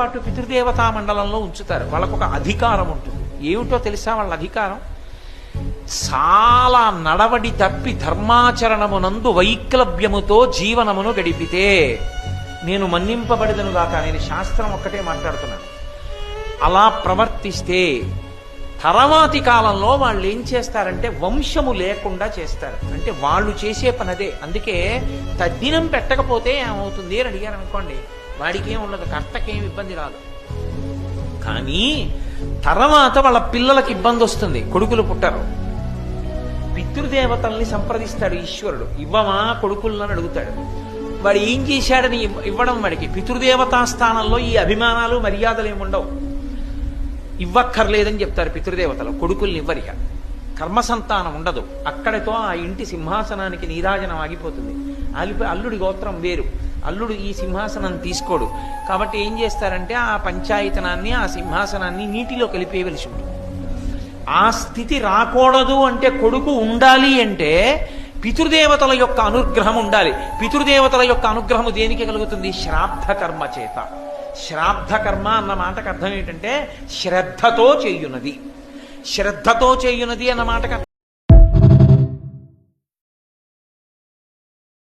పాటు పితృదేవతా మండలంలో ఉంచుతారు. వాళ్ళకు ఒక అధికారం ఉంటుంది. ఏమిటో తెలుసా వాళ్ళ అధికారం? చాలా నడవడి తప్పి ధర్మాచరణమునందు వైక్లభ్యముతో జీవనమును గడిపితే నేను మన్నింపబడిదను గాక నేను శాస్త్రం ఒక్కటే మాట్లాడుతున్నాను. అలా ప్రవర్తిస్తే తర్వాతి కాలంలో వాళ్ళు ఏం చేస్తారంటే వంశము లేకుండా చేస్తారు. అంటే వాళ్ళు చేసే పనదే. అందుకే తద్దినం పెట్టకపోతే ఏమవుతుంది అని అడిగారు అనుకోండి వాడికి ఏం ఉండదు కర్తకేం ఇబ్బంది రాదు. కానీ తర్వాత వాళ్ళ పిల్లలకి ఇబ్బంది వస్తుంది కొడుకులు పుట్టరు. పితృదేవతల్ని సంప్రదిస్తాడు ఈశ్వరుడు. ఇవ్వమా కొడుకులను అడుగుతాడు. వాడు ఏం చేశాడని ఇవ్వడం వాడికి. పితృదేవతా స్థానంలో ఈ అభిమానాలు మర్యాదలు ఏముండవు ఇవ్వక్కర్లేదని చెప్తారు పితృదేవతలు. కొడుకుల్ని ఇవ్వరిక. కర్మ సంతానం ఉండదు. అక్కడితో ఆ ఇంటి సింహాసనానికి నీరాజనం ఆగిపోతుంది. ఆగిపోయి అల్లుడి గోత్రం వేరు. అల్లుడు ఈ సింహాసనం తీసుకోడు. కాబట్టి ఏం చేస్తారంటే ఆ పంచాయతనాన్ని ఆ సింహాసనాన్ని నీటిలో కలిపేయవలసి ఉంటుంది. ఆ స్థితి రాకూడదు అంటే కొడుకు ఉండాలి అంటే పితృదేవతల యొక్క అనుగ్రహం ఉండాలి. పితృదేవతల యొక్క అనుగ్రహము దేనికి కలుగుతుంది? శ్రాద్ధ కర్మ చేత. శ్రాద్ధ కర్మ అన్న మాటకు అర్థం ఏంటంటే శ్రద్ధతో చేయునది. శ్రద్ధతో చేయునది అన్న మాటకు